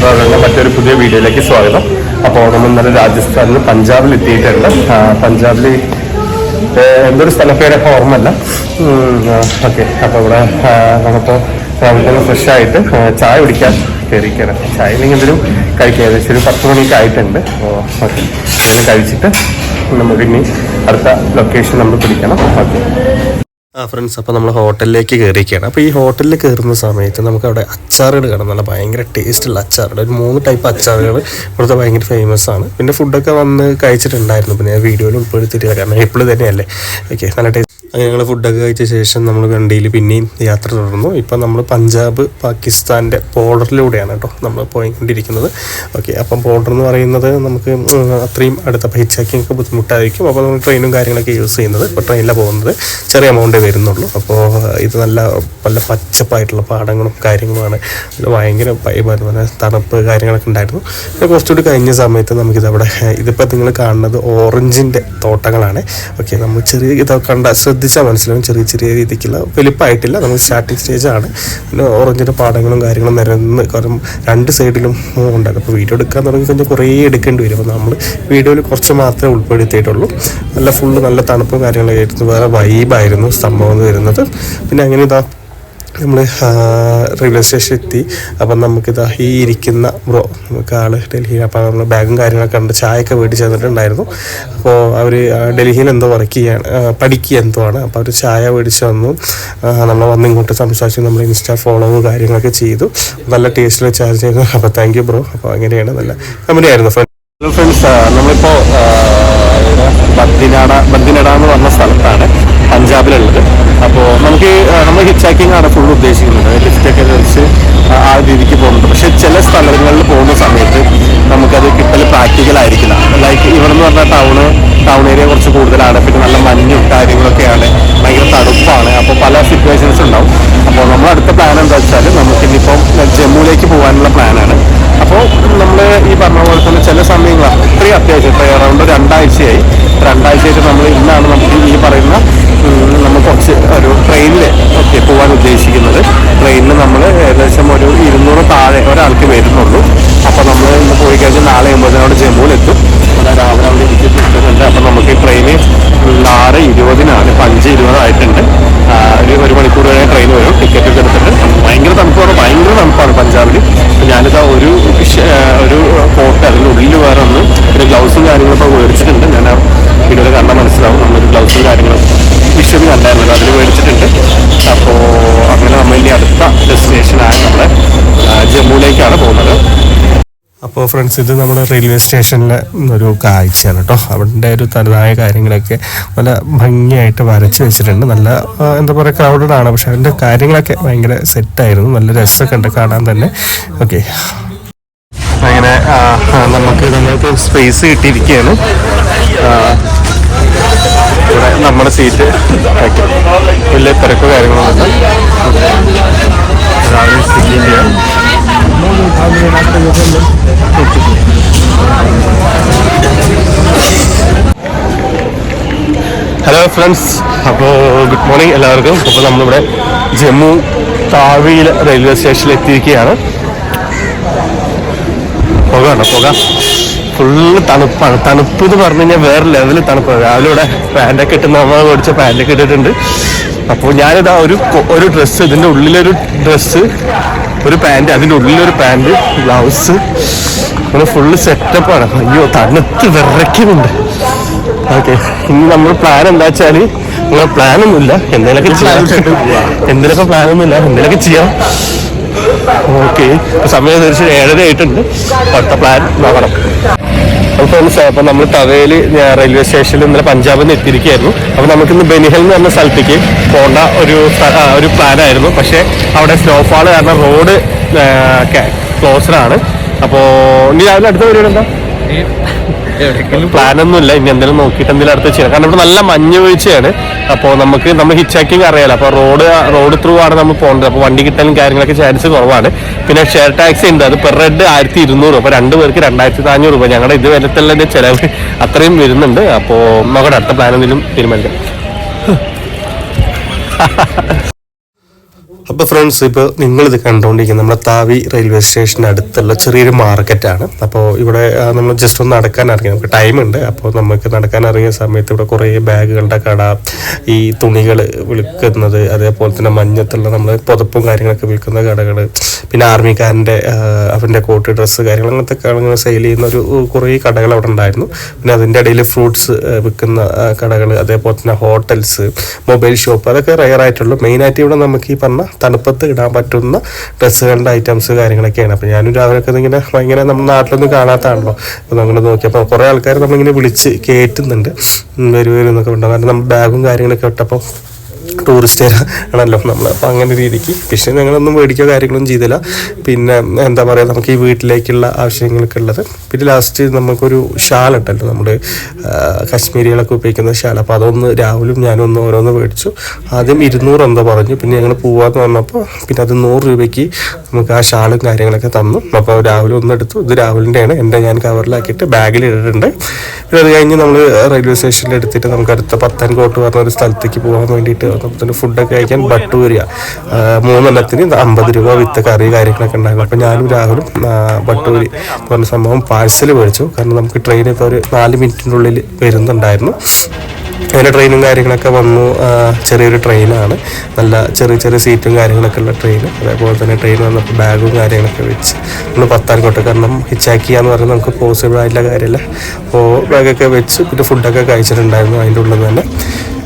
ട്രാവലിന്റെ മറ്റൊരു പുതിയ വീഡിയോയിലേക്ക് സ്വാഗതം. അപ്പോൾ നമ്മൾ ഇന്നലെ രാജസ്ഥാനിൽ പഞ്ചാബിൽ എത്തിയിട്ടുണ്ട്. പഞ്ചാബിൽ എന്തൊരു സ്ഥലപ്പേരൊക്കെ ഓർമ്മല്ല ഓക്കെ. അപ്പോൾ ഇവിടെ നമുക്കിപ്പോ രാവിലെ ഫ്രഷ് ആയിട്ട് ചായ കുടിക്കാൻ കയറിക്കണം ചായ ഇല്ലെങ്കിൽ എന്തെങ്കിലും കഴിക്കാം. ഏകദേശം ഒരു പത്ത് മണിയൊക്കെ ആയിട്ടുണ്ട്. ഓക്കെ. എന്തെങ്കിലും കഴിച്ചിട്ട് നമുക്ക് ഇനി അടുത്ത ലൊക്കേഷൻ നമ്മൾ പിടിക്കണം. ഓക്കെ. ആ ഫ്രണ്ട്സ് അപ്പോൾ നമ്മൾ ഹോട്ടലിലേക്ക് കയറിയിരിക്കുകയാണ് അപ്പോൾ ഈ ഹോട്ടലിൽ കയറുന്ന സമയത്ത് നമുക്ക് അവിടെ അച്ചാറുകൾ കാണാം. നല്ല ഭയങ്കര ടേസ്റ്റുള്ള അച്ചാറുകൾ ഒരു മൂന്ന് ടൈപ്പ് അച്ചാറുകൾ ഇവിടുത്തെ ഭയങ്കര ഫേമസ് ആണ്. പിന്നെ ഫുഡൊക്കെ വന്ന് കഴിച്ചിട്ടുണ്ടായിരുന്നു. പിന്നെ വീഡിയോയിൽ ഉൾപ്പെടുത്തിയിട്ടില്ല. കാരണം എപ്പോഴും തന്നെയല്ലേ. ഓക്കെ നല്ല ടേസ്റ്റ് അങ്ങനെ ഞങ്ങൾ ഫുഡൊക്കെ കഴിച്ച ശേഷം നമ്മൾ വണ്ടിയിൽ പിന്നെയും യാത്ര തുടർന്നു. ഇപ്പം നമ്മൾ പഞ്ചാബ് പാകിസ്ഥാന്റെ ബോർഡറിലൂടെയാണ് കേട്ടോ നമ്മൾ പോയിക്കൊണ്ടിരിക്കുന്നത്. ഓക്കെ അപ്പം ബോർഡർ എന്ന് പറയുന്നത് നമുക്ക് അത്രയും അടുത്ത ഒക്കെ ബുദ്ധിമുട്ടായിരിക്കും. അപ്പോൾ നമ്മൾ ട്രെയിനും കാര്യങ്ങളൊക്കെ യൂസ് ചെയ്യുന്നത്. ഇപ്പോൾ ട്രെയിനിലാണ് പോകുന്നത്. ചെറിയ എമൗണ്ടേ വരുന്നുള്ളൂ. അപ്പോൾ ഇത് നല്ല നല്ല പച്ചപ്പായിട്ടുള്ള പാടങ്ങളും കാര്യങ്ങളുമാണ്. ഭയങ്കര തണുപ്പ് കാര്യങ്ങളൊക്കെ ഉണ്ടായിരുന്നു. പിന്നെ കുറച്ചുകൂടി കഴിഞ്ഞ സമയത്ത് നമുക്കിത് അവിടെ ഇതിപ്പോൾ നിങ്ങൾ കാണുന്നത് ഓറഞ്ചിന്റെ തോട്ടങ്ങളാണ്. ഓക്കെ നമ്മൾ ചെറിയ ഇതൊക്കെ കണ്ട ശ്രദ്ധിച്ചാൽ മനസ്സിലാവും ചെറിയ ചെറിയ രീതിക്കുള്ള വലിപ്പമായിട്ടില്ല. നമ്മൾ സ്റ്റാർട്ടിങ് ആണ്. പിന്നെ ഓറഞ്ചിന്റെ പാടങ്ങളും കാര്യങ്ങളും നിരന്ന് കാരണം രണ്ട് സൈഡിലും ഉണ്ടാകും അപ്പോൾ വീഡിയോ എടുക്കാൻ തുടങ്ങി കഴിഞ്ഞാൽ കുറേ എടുക്കേണ്ടി വരും. അപ്പോൾ നമ്മൾ വീഡിയോയിൽ കുറച്ച് മാത്രമേ ഉൾപ്പെടുത്തിയിട്ടുള്ളൂ. നല്ല ഫുള്ള് നല്ല തണുപ്പും കാര്യങ്ങളൊക്കെ ആയിരുന്നു. വേറെ വൈബായിരുന്നു സംഭവം വരുന്നത്. പിന്നെ അങ്ങനെ ഇതാ നമ്മൾ റെയിൽവേ സ്റ്റേഷൻ എത്തി അപ്പം നമുക്കിതാ ഈ ഇരിക്കുന്ന ബ്രോ നമുക്ക് ആൾ ഡൽഹിയിൽ അപ്പോൾ നമ്മൾ ബാഗും കാര്യങ്ങളൊക്കെ ഉണ്ട് ചായയൊക്കെ മേടിച്ച് തന്നിട്ടുണ്ടായിരുന്നു അപ്പോൾ അവർ ഡൽഹിയിൽ എന്തോ വർക്ക് ചെയ്യാണ് പഠിക്കുക എന്തോ ആണ്. അപ്പോൾ അവർ ചായ മേടിച്ച് വന്നു. നമ്മൾ വന്ന് ഇങ്ങോട്ട് സംസാരിച്ചു നമ്മൾ ഇൻസ്റ്റാ ഫോളോവും കാര്യങ്ങളൊക്കെ ചെയ്തു. നല്ല ടേസ്റ്റിൽ ചാർജ് ചെയ്തു അപ്പോൾ താങ്ക് യു ബ്രോ അപ്പോൾ അങ്ങനെയാണ് നല്ല കമ്പനി ആയിരുന്നു ഹലോ ഫ്രണ്ട്സ് നമ്മളിപ്പോൾ ബദ്ദിനാട ബദ്ദിനട എന്ന് പറഞ്ഞ സ്ഥലത്താണ് പഞ്ചാബിലുള്ളത്. അപ്പോൾ നമുക്ക് നമ്മൾ നമ്മൾ ഹിച്ചാക്കിംഗ് ആണ് ഉദ്ദേശിക്കുന്നത്. ട്രെയിനിൽ നമ്മൾ ഏകദേശം ഒരു ഇരുന്നൂറ് താഴെ ഒരാൾക്ക് വരുന്നുള്ളൂ. അപ്പോൾ നമ്മൾ ഇന്ന് പോയി കഴിഞ്ഞാൽ നാളെ എൺപതിനോട് ജമ്മുവിലെത്തും അവിടെ രാവിലെ അവിടെ ഇരിക്കുന്നുണ്ട് അപ്പോൾ നമുക്ക് ഈ ട്രെയിന് ആറ് ഇരുപതിനാണ്. ഇപ്പം അഞ്ച് ഇരുപതായിട്ടുണ്ട്. ഒരു ഒരു മണിക്കൂർ വരെ ട്രെയിൻ വരും. ടിക്കറ്റ് ഒക്കെ എടുത്തിട്ട്. ഭയങ്കര തണുപ്പാണ്. ഭയങ്കര തണുപ്പാണ് പഞ്ചാബിൽ ഞാനിതാ ഒരു ഒരു കോട്ട് അതിന്റെ ഉള്ളിൽ വേറെ ഒന്ന് ഒരു ഗ്ലൗസും കാര്യങ്ങളൊക്കെ മേടിച്ചിട്ടുണ്ട്. ഞാൻ വീഡിയോയിൽ കണ്ടാൽ മനസ്സിലാവും. നമ്മളൊരു ഗ്ലൗസും കാര്യങ്ങളും വിഷയം കണ്ടായിരുന്നു. അതിൽ മേടിച്ചിട്ടുണ്ട്. അങ്ങനെ നമ്മൾ ഇനി അടുത്ത ഡെസ്റ്റിനേഷനായ നമ്മുടെ ജമ്മുവിലേക്കാണ് പോകുന്നത്. അപ്പോൾ ഫ്രണ്ട്സ് ഇത് നമ്മുടെ റെയിൽവേ സ്റ്റേഷനിലെ ഒരു കാഴ്ചയാണ് കേട്ടോ. അവിടെ ഒരു തനതായ കാര്യങ്ങളൊക്കെ നല്ല ഭംഗിയായിട്ട് വരച്ച് വെച്ചിട്ടുണ്ട്. നല്ല എന്താ പറയുക ക്രൗഡഡ് ആണ്. പക്ഷെ അതിന്റെ കാര്യങ്ങളൊക്കെ ഭയങ്കര സെറ്റായിരുന്നു നല്ല രസമൊക്കെ ഉണ്ട് കാണാൻ തന്നെ. ഓക്കെ അങ്ങനെ നമുക്ക് നമ്മൾക്ക് സ്പേസ് കിട്ടിയിരിക്കുകയാണ്. നമ്മുടെ സീറ്റ് വലിയ തിരക്കോ കാര്യങ്ങളൊന്നും രാവിലെ ഹലോ ഫ്രണ്ട്സ് അപ്പോൾ ഗുഡ് മോർണിംഗ് എല്ലാവർക്കും. അപ്പോൾ നമ്മളിവിടെ ജമ്മു താവിയിൽ റെയിൽവേ സ്റ്റേഷനിൽ എത്തിയിരിക്കുകയാണ്. പുക പുക. ഫുള്ള് തണുപ്പാണ്. തണുപ്പ് എന്ന് പറഞ്ഞു കഴിഞ്ഞാൽ വേറെ ലെവലിൽ തണുപ്പാണ്. രാവിലെ ഇവിടെ പാന്റൊക്കെ ഇട്ട് നമ്മൾ മേടിച്ച പാന്റൊക്കെ ഇട്ടിട്ടുണ്ട്. അപ്പോൾ ഞാനിതാ ഒരു ഒരു ഡ്രസ്സ് ഇതിന്റെ ഉള്ളിലൊരു ഡ്രസ്സ് ഒരു പാന്റ് അതിന്റെ ഉള്ളിലൊരു പാന്റ് ഗ്ലൗസ് അങ്ങനെ ഫുള്ള് സെറ്റപ്പാണ് അയ്യോ തണുത്ത് വിറയ്ക്കുന്നുണ്ട്. ഓക്കെ ഇനി നമ്മൾ പ്ലാൻ എന്താ വെച്ചാൽ നമ്മൾ പ്ലാനൊന്നുമില്ല എന്തെങ്കിലുമൊക്കെ ചെയ്യാം. എന്തെങ്കിലുമൊക്കെ പ്ലാനൊന്നുമില്ല എന്തെങ്കിലുമൊക്കെ ചെയ്യാം. ഓക്കെ സമയം തീർച്ചയായിട്ടും ഏഴര ആയിട്ടുണ്ട്. അടുത്ത പ്ലാൻ നോക്കണം. ഫ്രണ്ട്സ് അപ്പോൾ നമ്മൾ തവയിൽ റെയിൽവേ സ്റ്റേഷനിൽ ഇന്നലെ പഞ്ചാബിൽ നിന്ന് എത്തിയിരിക്കുകയായിരുന്നു അപ്പോൾ നമുക്കിന്ന് ബെനിഹൽ എന്ന് പറഞ്ഞ സ്ഥലത്തേക്ക് പോകേണ്ട ഒരു ഒരു പ്ലാനായിരുന്നു പക്ഷേ അവിടെ സ്നോഫാൾ കാരണം റോഡ് ക്ലോസ്ഡാണ് അപ്പോൾ ഇനി രാവിലെ അടുത്ത പരിപാടി എന്താ? പ്ലാൻ ഒന്നുമില്ല ഇനി എന്തെങ്കിലും നോക്കിയിട്ട് എന്തെങ്കിലും അടുത്ത് ചെയ്യാം. കാരണം ഇവിടെ നല്ല മഞ്ഞ് വീഴ്ചയാണ്. അപ്പോൾ നമുക്ക് നമ്മൾ ഹിച്ചാക്കിങ് അറിയാലോ. അപ്പോൾ റോഡ് റോഡ് ത്രൂ ആണ് നമ്മൾ പോകേണ്ടത്. അപ്പോൾ വണ്ടി കിട്ടാനും കാര്യങ്ങളൊക്കെ ചാൻസ് കുറവാണ്. പിന്നെ ഷെയർ ടാക്സി ഉണ്ട്. അത് പെർ ഹെഡ് ആയിരത്തി ഇരുന്നൂറ് അപ്പോൾ രണ്ട് പേർക്ക് രണ്ടായിരത്തി നാനൂറ് രൂപ. ഞങ്ങളുടെ ഇത് വരത്തുള്ള ചിലവ് അത്രയും വരുന്നുണ്ട്. അപ്പോൾ നോക്കട്ടെ അടുത്ത പ്ലാൻ എന്തെങ്കിലും തീരുമാനിക്കാം. അപ്പോൾ ഫ്രണ്ട്സ് ഇപ്പോൾ നിങ്ങളിത് കണ്ടുകൊണ്ടിരിക്കുന്നത് നമ്മുടെ താവി റെയിൽവേ സ്റ്റേഷന്റെ അടുത്തുള്ള ചെറിയൊരു മാർക്കറ്റാണ് അപ്പോൾ ഇവിടെ നമ്മൾ ജസ്റ്റ് ഒന്ന് നടക്കാൻ ഇറങ്ങി നമുക്ക് ടൈം ഉണ്ട്. അപ്പോൾ നമുക്ക് നടക്കാൻ ഇറങ്ങിയ സമയത്ത് ഇവിടെ കുറേ ബാഗുകളുടെ കട ഈ തുണികൾ വിൽക്കുന്നത് അതേപോലെ തന്നെ മഞ്ഞത്തുള്ള നമ്മൾ പുതപ്പും കാര്യങ്ങളൊക്കെ വിൽക്കുന്ന കടകൾ പിന്നെ ആർമിക്കാരന്റെ അവന്റെ കോട്ട് ഡ്രസ്സ് കാര്യങ്ങൾ അങ്ങനത്തെ കാര്യങ്ങൾ സെയിൽ ചെയ്യുന്ന ഒരു കുറേ കടകൾ അവിടെ ഉണ്ടായിരുന്നു. പിന്നെ അതിന്റെ ഇടയിൽ ഫ്രൂട്ട്സ് വിൽക്കുന്ന കടകൾ അതേപോലെ തന്നെ ഹോട്ടൽസ് മൊബൈൽ ഷോപ്പ് അതൊക്കെ റയർ ആയിട്ടുള്ളൂ. മെയിനായിട്ട് ഇവിടെ നമുക്ക് ഈ പറഞ്ഞ തണുപ്പത്ത് ഇടാൻ പറ്റുന്ന ഡ്രസ്സുകളുടെ ഐറ്റംസ് കാര്യങ്ങളൊക്കെയാണ്. അപ്പോൾ ഞാനും രാവിലെയൊക്കെ ഇങ്ങനെ ഭയങ്കര നമ്മുടെ നാട്ടിലൊന്നും കാണാത്തതാണല്ലോ അപ്പോൾ നമ്മൾ നോക്കിയപ്പോൾ കുറേ ആൾക്കാർ നമ്മളിങ്ങനെ വിളിച്ച് കയറ്റുന്നുണ്ട് വരും വരൂ എന്നൊക്കെ ഉണ്ടാകും കാരണം നമ്മൾ ബാഗും കാര്യങ്ങളൊക്കെ ഇട്ടപ്പോൾ ടൂറിസ്റ്റ് ആണല്ലോ നമ്മൾ അപ്പോൾ അങ്ങനെ രീതിക്ക് ഫിഷ് ഞങ്ങളൊന്നും മേടിക്കുക കാര്യങ്ങളൊന്നും ചെയ്തില്ല. പിന്നെ എന്താ പറയുക നമുക്ക് ഈ വീട്ടിലേക്കുള്ള ആവശ്യങ്ങൾക്ക് ഉള്ളത്. പിന്നെ ലാസ്റ്റ് നമുക്കൊരു ഷാൾ ഉണ്ടല്ലോ നമ്മുടെ കശ്മീരികളൊക്കെ ഉപയോഗിക്കുന്ന ഷാൾ. അപ്പോൾ അതൊന്ന് രാഹുലും ഞാനും ഒന്ന് ഓരോന്ന് മേടിച്ചു. ആദ്യം ഇരുന്നൂറ് എന്തോ പറഞ്ഞു. പിന്നെ ഞങ്ങൾ പോവാന്ന് പറഞ്ഞപ്പോൾ പിന്നെ അത് നൂറ് രൂപയ്ക്ക് നമുക്ക് ആ ഷാളും കാര്യങ്ങളൊക്കെ തന്നു. അപ്പോൾ രാവിലെ ഒന്ന് എടുത്തു. ഇത് രാവിലെന്റെയാണ് എന്റെ ഞാൻ കവറിലാക്കിയിട്ട് ബാഗിൽ ഇട്ടിട്ടുണ്ട്. പിന്നെ അത് കഴിഞ്ഞ് നമ്മൾ റെയിൽവേ സ്റ്റേഷനിൽ എടുത്തിട്ട് നമുക്ക് അടുത്ത പത്താൻകോട്ട് പറഞ്ഞ ഒരു സ്ഥലത്തേക്ക് പോകാൻ വേണ്ടിയിട്ട് നമുക്ക് ഫുഡൊക്കെ കഴിക്കാൻ ബട്ട് വരിക. മൂന്നെണ്ണത്തിന് അമ്പത് രൂപ വിത്ത് കറി കാര്യങ്ങളൊക്കെ ഉണ്ടായിരുന്നു. അപ്പോൾ ഞാനും രാഹുലും ബട്ട് ബട്ടൂരി എന്ന് പറഞ്ഞ സംഭവം പാഴ്സൽ മേടിച്ചു. കാരണം നമുക്ക് ഇപ്പോൾ ഒരു നാല് മിനിറ്റിന്റെ ഉള്ളിൽ വരുന്നുണ്ടായിരുന്നു. അങ്ങനെ ട്രെയിനും കാര്യങ്ങളൊക്കെ വന്നു. ചെറിയൊരു ട്രെയിനാണ് നല്ല ചെറിയ ചെറിയ സീറ്റും കാര്യങ്ങളൊക്കെ ഉള്ള ട്രെയിൻ അതേപോലെ തന്നെ ട്രെയിൻ വന്നപ്പോൾ ബാഗും കാര്യങ്ങളൊക്കെ വെച്ച് നമ്മൾ പത്താൻകോട്ട്. കാരണം ഹിച്ചാക്ക് ചെയ്യാന്ന് പറയുന്നത് നമുക്ക് പോസിബിൾ ആയിട്ടുള്ള കാര്യമല്ല. അപ്പോൾ ബാഗൊക്കെ വെച്ച് പിന്നെ ഫുഡൊക്കെ കഴിച്ചിട്ടുണ്ടായിരുന്നു അതിന്റെ ഉള്ളിൽ തന്നെ.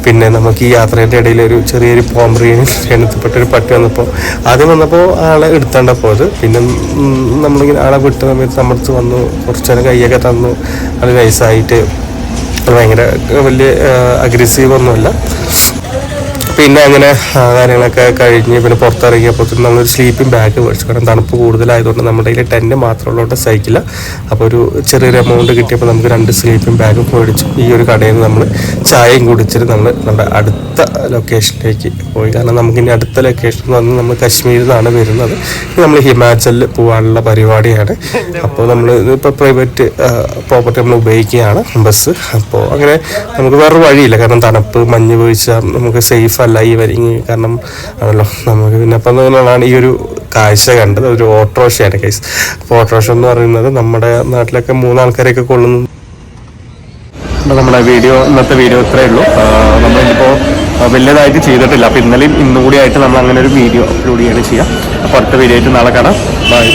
പിന്നെ നമുക്ക് ഈ യാത്രയുടെ ഇടയിൽ ഒരു ചെറിയൊരു പോംബ്രീനും എണ്ണത്തിൽപ്പെട്ട ഒരു പട്ടി വന്നപ്പോൾ ആദ്യം വന്നപ്പോൾ ആളെ എടുത്താണ്ട പോയത് പിന്നെ നമ്മളിങ്ങനെ ആളെ വിട്ട സമയത്ത് നമ്മുടെ വന്നു കുറച്ച് നേരം കൈയൊക്കെ തന്നു. അത് വയസ്സായിട്ട് ഭയങ്കര വലിയ അഗ്രസീവ് ഒന്നുമല്ല. പിന്നെ അങ്ങനെ കാര്യങ്ങളൊക്കെ കഴിഞ്ഞ് പിന്നെ പുറത്തിറങ്ങിയപ്പോൾ നമ്മളൊരു സ്ലീപ്പിംഗ് ബാഗ് മേടിച്ചു. കാരണം തണുപ്പ് കൂടുതലായതുകൊണ്ട് നമ്മുടെ കയ്യിൽ ടെന്റ് മാത്രമുള്ളതുകൊണ്ട് സഹിക്കില്ല. അപ്പോൾ ഒരു ചെറിയൊരു എമൗണ്ട് കിട്ടിയപ്പോൾ നമുക്ക് രണ്ട് സ്ലീപ്പിംഗ് ബാഗും മേടിച്ചു. ഈ ഒരു കടയിൽ നിന്ന് നമ്മൾ ചായയും കുടിച്ചിട്ട് നമ്മൾ നമ്മുടെ അടുത്ത ലൊക്കേഷനിലേക്ക് പോയി. കാരണം നമുക്കിനി അടുത്ത ലൊക്കേഷൻ എന്ന് പറഞ്ഞാൽ നമ്മൾ കശ്മീരിൽ നിന്നാണ് വരുന്നത്. നമ്മൾ ഹിമാചലിൽ പോകാനുള്ള പരിപാടിയാണ്. അപ്പോൾ നമ്മൾ ഇപ്പോൾ പ്രൈവറ്റ് പ്രോപ്പർട്ടി നമ്മൾ ഉപയോഗിക്കുകയാണ് ബസ്. അപ്പോൾ അങ്ങനെ നമുക്ക് വേറെ വഴിയില്ല. കാരണം തണുപ്പ് മഞ്ഞ് വീഴ്ച നമുക്ക് സേഫ് അല്ല ഈ കാരണം ആണല്ലോ. നമുക്ക് പിന്നെ അപ്പം തോന്നുന്നതാണ് ഈ ഒരു കാഴ്ച കണ്ടത്. ഒരു ഓട്ടോറിക്ഷയാണ് കേസ് അപ്പോൾ എന്ന് പറയുന്നത് നമ്മുടെ നാട്ടിലൊക്കെ മൂന്നാൾക്കാരെയൊക്കെ കൊള്ളുന്നു. അപ്പോൾ നമ്മുടെ വീഡിയോ ഇന്നത്തെ വീഡിയോ ഇത്രയേ ഉള്ളൂ. നമ്മളിപ്പോൾ വലിയതായിട്ട് ചെയ്തിട്ടില്ല. അപ്പോൾ ഇന്നലെയും ഇന്നുകൂടിയായിട്ട് നമ്മൾ അങ്ങനെ ഒരു വീഡിയോ അപ്ലോഡ് ചെയ്യാണ് ചെയ്യുക അപ്പോൾ അടുത്ത വീഡിയോ ആയിട്ട് നാളെ കാണാം. ബൈ